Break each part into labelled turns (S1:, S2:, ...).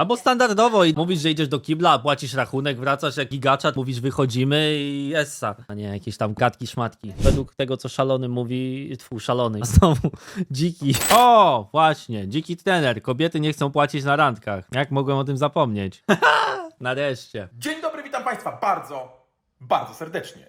S1: Albo standardowo i mówisz, że idziesz do kibla, płacisz rachunek, wracasz jak gigacza, mówisz wychodzimy i essa. A nie jakieś tam gadki, szmatki. Według tego, co szalony mówi, twój szalony, znowu dziki. O, właśnie, dziki trener. Kobiety nie chcą płacić na randkach. Jak mogłem o tym zapomnieć? Nareszcie.
S2: Dzień dobry, witam Państwa bardzo, bardzo serdecznie.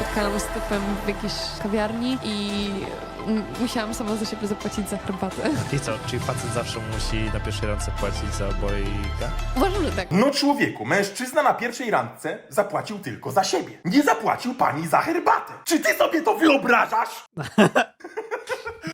S3: Spotkałam z typem w jakiejś kawiarni i m- musiałam sama za siebie zapłacić za herbatę.
S4: I co, czyli facet zawsze musi na pierwszej ręce płacić za obojga?
S3: Uważam, że tak.
S2: No człowieku, mężczyzna na pierwszej randce zapłacił tylko za siebie. Nie zapłacił pani za herbatę. Czy ty sobie to wyobrażasz?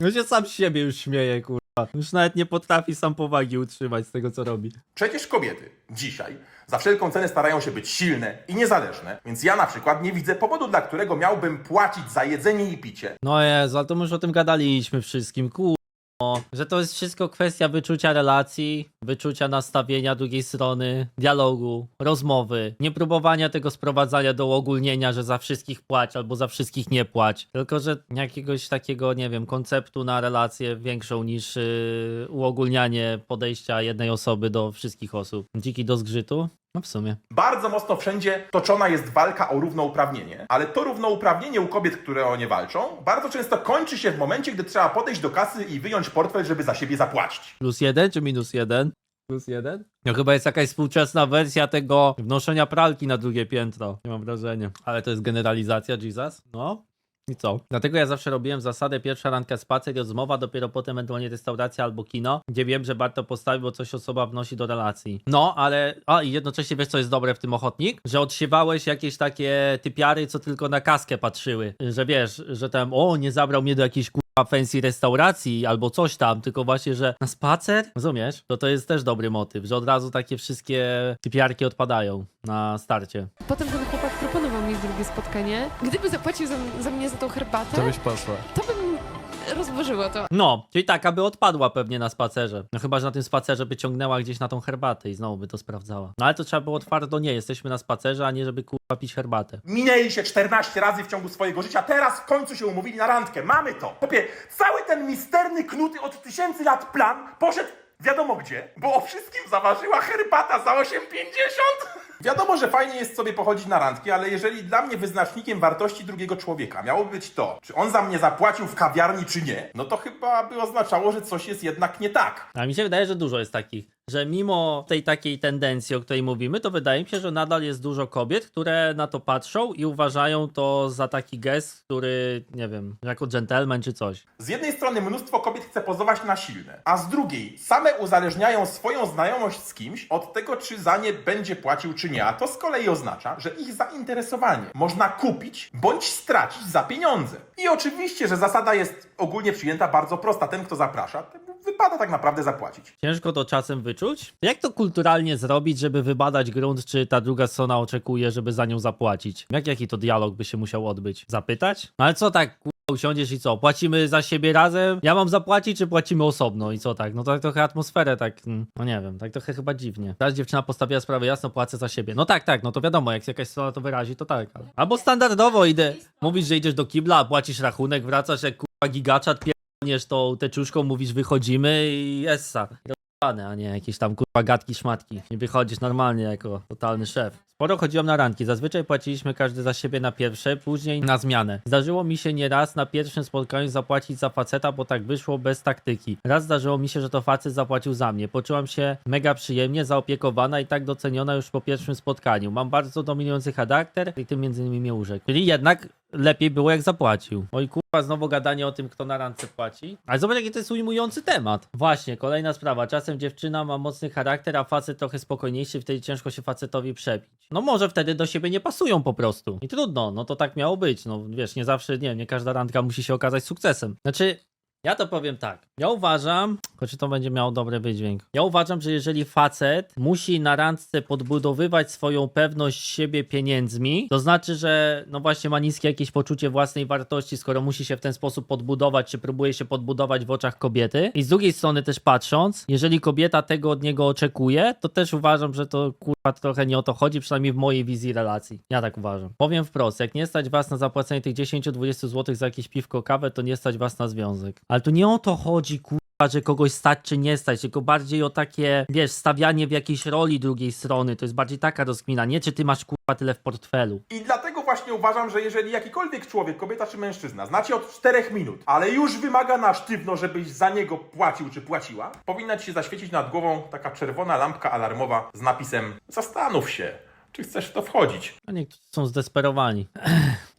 S1: No się sam z siebie już śmieje, kurwa. Już nawet nie potrafi sam powagi utrzymać z tego, co robi.
S2: Przecież kobiety dzisiaj za wszelką cenę starają się być silne i niezależne, więc ja na przykład nie widzę powodu, dla którego miałbym płacić za jedzenie i picie.
S1: No Jezu, ale to my już o tym gadaliśmy wszystkim, Że to jest wszystko kwestia wyczucia relacji, wyczucia nastawienia drugiej strony, dialogu, rozmowy, nie próbowania tego sprowadzania do uogólnienia, że za wszystkich płać albo za wszystkich nie płać. Tylko, że jakiegoś takiego, nie wiem, konceptu na relację większą niż yy, uogólnianie podejścia jednej osoby do wszystkich osób. Dziki do zgrzytu? No w sumie.
S2: Bardzo mocno wszędzie toczona jest walka o równouprawnienie, ale to równouprawnienie u kobiet, które o nie walczą, bardzo często kończy się w momencie, gdy trzeba podejść do kasy i wyjąć portfel, żeby za siebie zapłacić.
S1: Plus jeden czy minus jeden? Plus jeden? No chyba jest jakaś współczesna wersja tego wnoszenia pralki na drugie piętro. Nie mam wrażenia. Ale to jest generalizacja, Jesus? No. I co? Dlatego ja zawsze robiłem zasadę pierwsza randka spacer i rozmowa, dopiero potem ewentualnie restauracja albo kino, gdzie wiem, że warto postawić, bo coś osoba wnosi do relacji. No, ale... A, i jednocześnie wiesz, co jest dobre w tym ochotnik? Że odsiewałeś jakieś takie typiary, co tylko na kaskę patrzyły. Że wiesz, że tam, o, nie zabrał mnie do jakiejś kurwa fancy restauracji albo coś tam, tylko właśnie, że na spacer? Rozumiesz? To to jest też dobry motyw, że od razu takie wszystkie typiarki odpadają na starcie.
S3: Potem ten chłopak proponował mi drugie spotkanie. Gdyby zapłacił za, za mnie za tą herbatę,
S4: To byś poszła.
S3: to bym rozważyła to.
S1: No, czyli tak, aby odpadła pewnie na spacerze. No chyba, że na tym spacerze by ciągnęła gdzieś na tą herbatę i znowu by to sprawdzała. No ale to trzeba było twardo, nie, jesteśmy na spacerze, a nie żeby kurwa pić herbatę.
S2: Minęli się 14 razy w ciągu swojego życia, teraz w końcu się umówili na randkę. Mamy to! Popie, cały ten misterny, knuty od tysięcy lat plan poszedł wiadomo gdzie, bo o wszystkim zaważyła herbata za 8,50! Wiadomo, że fajnie jest sobie pochodzić na randki, ale jeżeli dla mnie wyznacznikiem wartości drugiego człowieka miałoby być to, czy on za mnie zapłacił w kawiarni, czy nie, no to chyba by oznaczało, że coś jest jednak nie tak.
S1: A mi się wydaje, że dużo jest takich, że mimo tej takiej tendencji, o której mówimy, to wydaje mi się, że nadal jest dużo kobiet, które na to patrzą i uważają to za taki gest, który, nie wiem, jako gentleman czy coś.
S2: Z jednej strony mnóstwo kobiet chce pozować na silne, a z drugiej same uzależniają swoją znajomość z kimś od tego, czy za nie będzie płacił, czy nie. A to z kolei oznacza, że ich zainteresowanie można kupić bądź stracić za pieniądze. I oczywiście, że zasada jest ogólnie przyjęta bardzo prosta. Ten, kto zaprasza, wypada tak naprawdę zapłacić.
S1: Ciężko to czasem wyczuć? Jak to kulturalnie zrobić, żeby wybadać grunt, czy ta druga strona oczekuje, żeby za nią zapłacić? Jak jaki to dialog by się musiał odbyć? Zapytać? No ale co tak, usiądziesz i co? Płacimy za siebie razem? Ja mam zapłacić, czy płacimy osobno? I co tak? No tak trochę atmosferę tak, mm, no nie wiem, tak trochę chyba dziwnie. Teraz dziewczyna postawiła sprawę jasno, płacę za siebie. No tak, tak, no to wiadomo, jak jakaś strona to wyrazi, to tak. Albo standardowo idę, mówisz, że idziesz do kibla, płacisz rachunek, wracasz jak kurwa gigacza, pierdolniesz tą teczuszką, mówisz wychodzimy i essa a nie jakieś tam kurwa gadki, szmatki. I wychodzisz normalnie jako totalny szef. Sporo chodziłem na ranki. Zazwyczaj płaciliśmy każdy za siebie na pierwsze, później na zmianę. Zdarzyło mi się nieraz na pierwszym spotkaniu zapłacić za faceta, bo tak wyszło bez taktyki. Raz zdarzyło mi się, że to facet zapłacił za mnie. Poczułam się mega przyjemnie, zaopiekowana i tak doceniona już po pierwszym spotkaniu. Mam bardzo dominujący charakter i tym między innymi mnie urzekł. Czyli jednak lepiej było jak zapłacił. Oj kurwa, znowu gadanie o tym, kto na randce płaci. Ale zobacz jaki to jest ujmujący temat. Właśnie, kolejna sprawa. Czasem dziewczyna ma mocny charakter, a facet trochę spokojniejszy, wtedy ciężko się facetowi przebić. No może wtedy do siebie nie pasują po prostu. I trudno, no to tak miało być. No wiesz, nie zawsze, nie nie każda randka musi się okazać sukcesem. Znaczy, ja to powiem tak. Ja uważam, choć to będzie miało dobry wydźwięk. Ja uważam, że jeżeli facet musi na randce podbudowywać swoją pewność siebie pieniędzmi, to znaczy, że no właśnie ma niskie jakieś poczucie własnej wartości, skoro musi się w ten sposób podbudować, czy próbuje się podbudować w oczach kobiety. I z drugiej strony też patrząc, jeżeli kobieta tego od niego oczekuje, to też uważam, że to kurwa trochę nie o to chodzi, przynajmniej w mojej wizji relacji. Ja tak uważam. Powiem wprost, jak nie stać was na zapłacenie tych 10-20 zł za jakieś piwko, kawę, to nie stać was na związek. Ale tu nie o to chodzi, kurwa, że kogoś stać czy nie stać, tylko bardziej o takie, wiesz, stawianie w jakiejś roli drugiej strony. To jest bardziej taka rozkmina, nie czy ty masz kurwa tyle w portfelu.
S2: I dlatego właśnie uważam, że jeżeli jakikolwiek człowiek, kobieta czy mężczyzna, znacie od 4 minut, ale już wymaga na sztywno, żebyś za niego płacił czy płaciła, powinna ci się zaświecić nad głową taka czerwona lampka alarmowa z napisem zastanów się, czy chcesz w to wchodzić.
S1: No niektórzy są zdesperowani.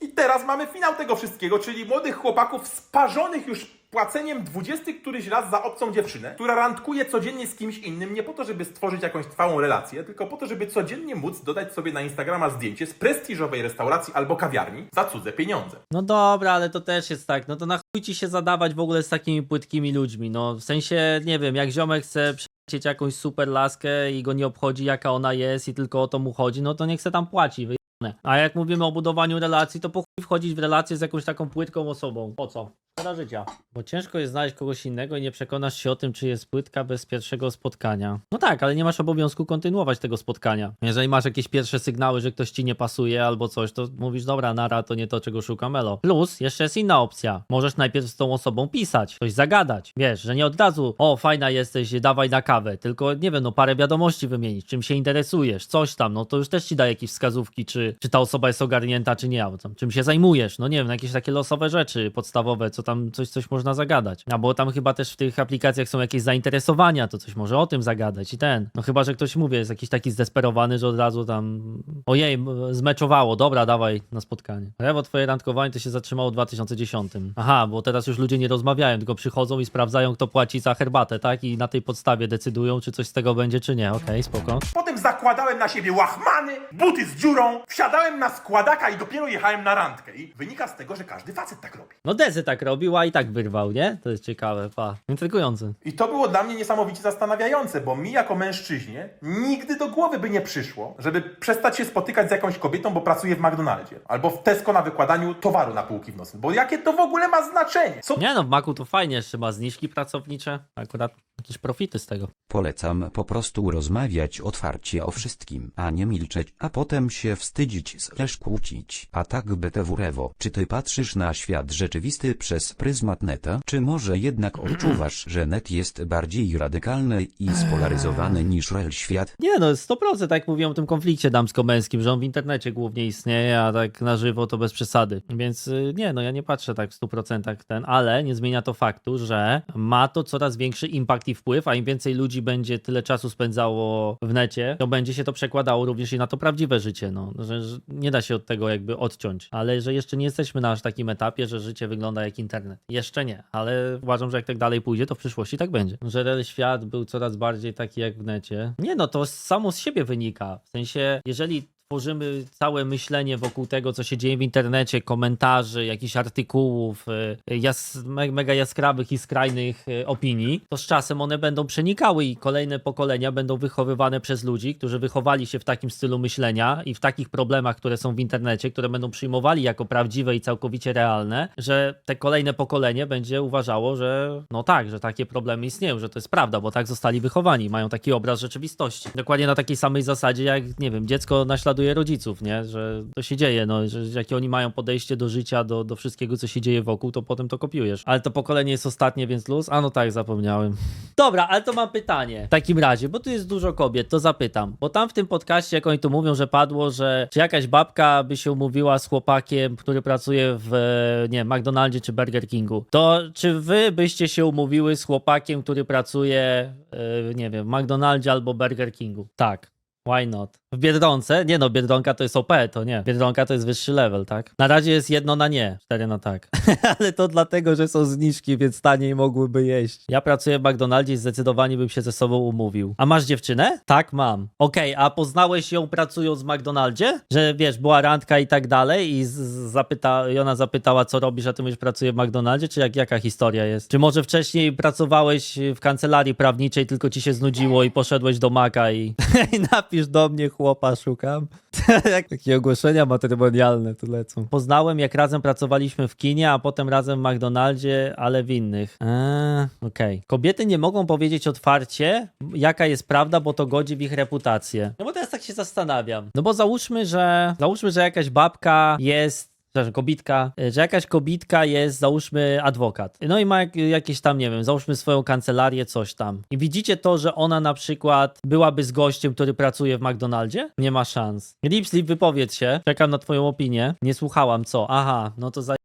S2: I teraz mamy finał tego wszystkiego, czyli młodych chłopaków sparzonych już płaceniem 20 któryś raz za obcą dziewczynę, która randkuje codziennie z kimś innym, nie po to, żeby stworzyć jakąś trwałą relację, tylko po to, żeby codziennie móc dodać sobie na Instagrama zdjęcie z prestiżowej restauracji albo kawiarni za cudze pieniądze.
S1: No dobra, ale to też jest tak, no to na chuj ci się zadawać w ogóle z takimi płytkimi ludźmi, no w sensie, nie wiem, jak ziomek chce przecieć jakąś super laskę i go nie obchodzi jaka ona jest i tylko o to mu chodzi, no to niech se tam płaci, wyjebane. A jak mówimy o budowaniu relacji, to po wchodzić w relację z jakąś taką płytką osobą, po co? Szkoda życia. Bo ciężko jest znaleźć kogoś innego i nie przekonasz się o tym, czy jest płytka bez pierwszego spotkania. No tak, ale nie masz obowiązku kontynuować tego spotkania. Jeżeli masz jakieś pierwsze sygnały, że ktoś ci nie pasuje albo coś, to mówisz, dobra, nara, to nie to, czego szukam Elo. Plus, jeszcze jest inna opcja. Możesz najpierw z tą osobą pisać, coś zagadać. Wiesz, że nie od razu, o, fajna jesteś, dawaj na kawę, tylko, nie wiem, no parę wiadomości wymienić, czym się interesujesz, coś tam, no to już też ci da jakieś wskazówki, czy, czy ta osoba jest ogarnięta, czy nie, albo tam, czym się zajmujesz, no nie wiem, jakieś takie losowe rzeczy podstawowe, co tam, coś, coś można zagadać. A bo tam chyba też w tych aplikacjach są jakieś zainteresowania, to coś może o tym zagadać i ten. No chyba, że ktoś mówi, jest jakiś taki zdesperowany, że od razu tam, ojej, zmeczowało, dobra, dawaj na spotkanie. Rewo, twoje randkowanie to się zatrzymało w 2010. Aha, bo teraz już ludzie nie rozmawiają, tylko przychodzą i sprawdzają, kto płaci za herbatę, tak? I na tej podstawie decydują, czy coś z tego będzie, czy nie. Okej, spoko.
S2: Potem zakładałem na siebie łachmany, buty z dziurą, wsiadałem na składaka i dopiero jechałem na randkę. I wynika z tego, że każdy facet tak robi.
S1: No Dezy tak robił, a i tak wyrwał, nie? To jest ciekawe, pa. Intrygujące.
S2: I to było dla mnie niesamowicie zastanawiające, bo mi jako mężczyźnie nigdy do głowy by nie przyszło, żeby przestać się spotykać z jakąś kobietą, bo pracuję w McDonaldzie. Albo w Tesco na wykładaniu towaru na półki w nocy. Bo jakie to w ogóle ma znaczenie? Co
S1: Nie no, w Maku to fajnie, jeszcze ma zniżki pracownicze. Akurat jakieś profity z tego.
S5: Polecam po prostu rozmawiać otwarcie o wszystkim, a nie milczeć, a potem się wstydzić slash kłócić. A tak BTW Rewo, czy ty patrzysz na świat rzeczywisty przez pryzmat neta, czy może jednak odczuwasz, że net jest bardziej radykalny i spolaryzowany niż real świat?
S1: Nie no, 100% tak mówiłem o tym konflikcie damsko-męskim, że on w internecie głównie istnieje, a tak na żywo to bez przesady. Więc y, nie, no ja nie patrzę tak w 100% ten, ale nie zmienia to faktu, że ma to coraz większy impact i wpływ, a im więcej ludzi będzie tyle czasu spędzało w necie, to będzie się to przekładało również i na to prawdziwe życie, no. Że, że nie da się od tego jakby odciąć. Ale że jeszcze nie jesteśmy na aż takim etapie, że życie wygląda jak internet. Jeszcze nie, ale uważam, że jak tak dalej pójdzie, to w przyszłości tak będzie. Że świat był coraz bardziej taki jak w necie. Nie no, to samo z siebie wynika. W sensie, jeżeli tworzymy całe myślenie wokół tego, co się dzieje w internecie, komentarzy, jakichś artykułów, y, jas, me, mega jaskrawych i skrajnych y, opinii, to z czasem one będą przenikały i kolejne pokolenia będą wychowywane przez ludzi, którzy wychowali się w takim stylu myślenia i w takich problemach, które są w internecie, które będą przyjmowali jako prawdziwe i całkowicie realne, że te kolejne pokolenie będzie uważało, że no tak, że takie problemy istnieją, że to jest prawda, bo tak zostali wychowani, mają taki obraz rzeczywistości. Dokładnie na takiej samej zasadzie, jak, nie wiem, dziecko naśladuje rodziców, nie? Że to się dzieje, no, że jakie oni mają podejście do życia, do, do wszystkiego, co się dzieje wokół, to potem to kopiujesz. Ale to pokolenie jest ostatnie, więc luz? A no tak, zapomniałem. Dobra, ale to mam pytanie. W takim razie, bo tu jest dużo kobiet, to zapytam. Bo tam w tym podcaście, jak oni tu mówią, że padło, że czy jakaś babka by się umówiła z chłopakiem, który pracuje w, e, nie wiem, McDonaldzie czy Burger Kingu, to czy wy byście się umówiły z chłopakiem, który pracuje, e, nie wiem, w McDonaldzie albo Burger Kingu? Tak. Why not? W Biedronce? Nie no, Biedronka to jest OP, to nie. Biedronka to jest wyższy level, tak? Na razie jest jedno na nie, cztery na tak. Ale to dlatego, że są zniżki, więc taniej mogłyby jeść. Ja pracuję w McDonaldzie i zdecydowanie bym się ze sobą umówił. A masz dziewczynę? Tak, mam. Okej, a poznałeś ją pracując w McDonaldzie? Że wiesz, była randka i tak dalej i zapyta, i ona zapytała, co robisz, a ty mówisz, pracuję w McDonaldzie? Czy jak, jaka historia jest? Czy może wcześniej pracowałeś w kancelarii prawniczej, tylko ci się znudziło i poszedłeś do Maka i, i napisz do mnie, chłopa, szukam? takie ogłoszenia matrymonialne tu lecą. Poznałem, jak razem pracowaliśmy w kinie, a potem razem w McDonaldzie, ale w innych. Eee, Okej. Kobiety nie mogą powiedzieć otwarcie, jaka jest prawda, bo to godzi w ich reputację. No bo teraz tak się zastanawiam. No bo załóżmy, że załóżmy, że jakaś babka jest przepraszam, kobitka, y, że jakaś kobitka jest, załóżmy, adwokat. No i ma jak, jakieś tam, nie wiem, załóżmy swoją kancelarię, coś tam. I widzicie to, że ona na przykład byłaby z gościem, który pracuje w McDonaldzie? Nie ma szans. Lipslip, wypowiedz się. Czekam na twoją opinię. Nie słuchałam, co? Aha, no to za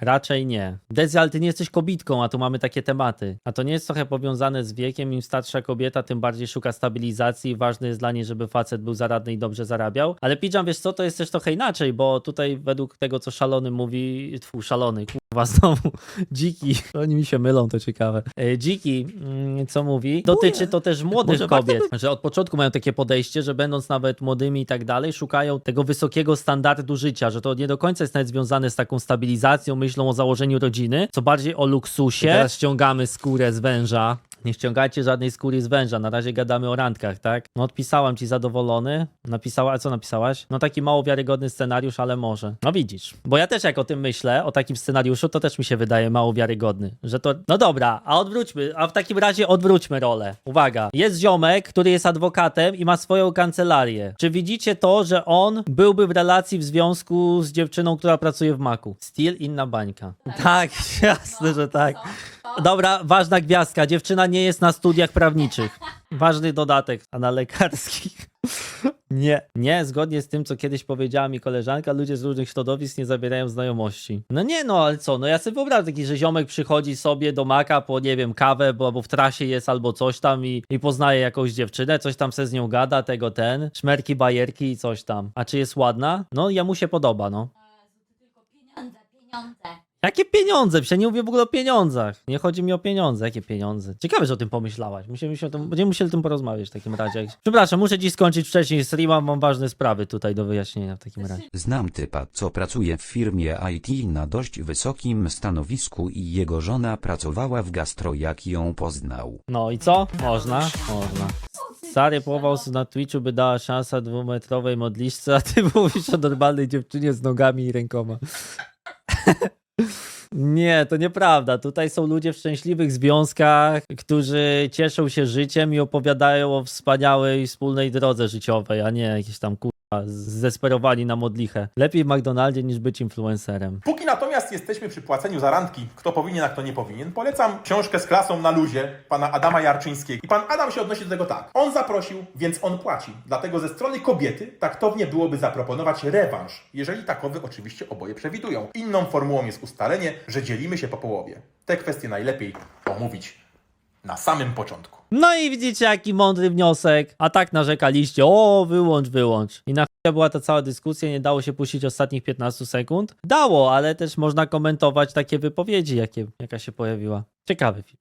S1: Raczej nie. Dezi, ale ty nie jesteś kobitką, a tu mamy takie tematy. A to nie jest trochę powiązane z wiekiem? Im starsza kobieta, tym bardziej szuka stabilizacji ważne jest dla niej, żeby facet był zaradny i dobrze zarabiał. Ale Pidżam, wiesz co, to jest też trochę inaczej, bo tutaj według tego, co szalony mówi, twój szalony, kurwa, znowu, dziki, oni mi się mylą, to ciekawe. E, dziki, mm, co mówi, dotyczy to też młodych
S2: Może warto
S1: kobiet, że od początku mają takie podejście, że będąc nawet młodymi i tak dalej, szukają tego wysokiego standardu życia, że to nie do końca jest nawet związane z taką stabilizacją, myślą o założeniu rodziny, co bardziej o luksusie. Teraz ściągamy skórę z węża. Nie ściągajcie żadnej skóry z węża, na razie gadamy o randkach, tak? No odpisałam ci zadowolony. Napisała, a co napisałaś? No taki mało wiarygodny scenariusz, ale może. No widzisz. Bo ja też jak o tym myślę, o takim scenariuszu, to też mi się wydaje mało wiarygodny. Że to, no dobra, a odwróćmy, a w takim razie odwróćmy rolę. Uwaga, jest ziomek, który jest adwokatem i ma swoją kancelarię. Czy widzicie to, że on byłby w relacji w związku z dziewczyną, która pracuje w Maku? Still inna bańka. Tak, jasne, że tak. Dobra, ważna gwiazdka. Dziewczyna nie jest na studiach prawniczych. Ważny dodatek, a na lekarskich. Nie, nie, zgodnie z tym, co kiedyś powiedziała mi koleżanka, ludzie z różnych środowisk nie zabierają znajomości. No nie, no ale co, no ja sobie wyobrażam taki, że ziomek przychodzi sobie do maka po, nie wiem, kawę, bo albo w trasie jest, albo coś tam i, i poznaje jakąś dziewczynę, coś tam se z nią gada, tego ten, szmerki, bajerki i coś tam. A czy jest ładna? No, ja mu się podoba, no.
S6: Pieniądze, pieniądze.
S1: Jakie pieniądze? Przecież ja nie mówię w ogóle o pieniądzach. Nie chodzi mi o pieniądze. Jakie pieniądze? Ciekawe, że o tym pomyślałaś. Musimy się o tym, będziemy musieli o tym porozmawiać w takim razie. Przepraszam, muszę dziś skończyć wcześniej streama, mam ważne sprawy tutaj do wyjaśnienia w takim razie.
S5: Znam typa, co pracuje w firmie IT na dość wysokim stanowisku i jego żona pracowała w gastro jak ją poznał.
S1: No i co? Można? Można. Stary połował na Twitchu by dała szansa dwumetrowej modliszce, a ty mówisz o normalnej dziewczynie z nogami i rękoma. Nie, to nieprawda. Tutaj są ludzie w szczęśliwych związkach, którzy cieszą się życiem i opowiadają o wspaniałej wspólnej drodze życiowej, a nie jakieś tam kurwa zdesperowani na modlichę. Lepiej w McDonaldzie niż być influencerem.
S2: Póki natomiast jesteśmy przy płaceniu za randki, kto powinien, a kto nie powinien, polecam książkę z klasą na luzie pana Adama Jarczyńskiego. I pan Adam się odnosi do tego tak. On zaprosił, więc on płaci. Dlatego ze strony kobiety taktownie byłoby zaproponować rewanż, jeżeli takowy oczywiście oboje przewidują. Inną formułą jest ustalenie, że dzielimy się po połowie. Te kwestie najlepiej omówić na samym początku.
S1: No i widzicie, jaki mądry wniosek. A tak narzekaliście, o, wyłącz, wyłącz. I na chwilę była ta cała dyskusja, nie dało się puścić ostatnich 15 sekund. Dało, ale też można komentować takie wypowiedzi, jakie, jaka się pojawiła. Ciekawy film.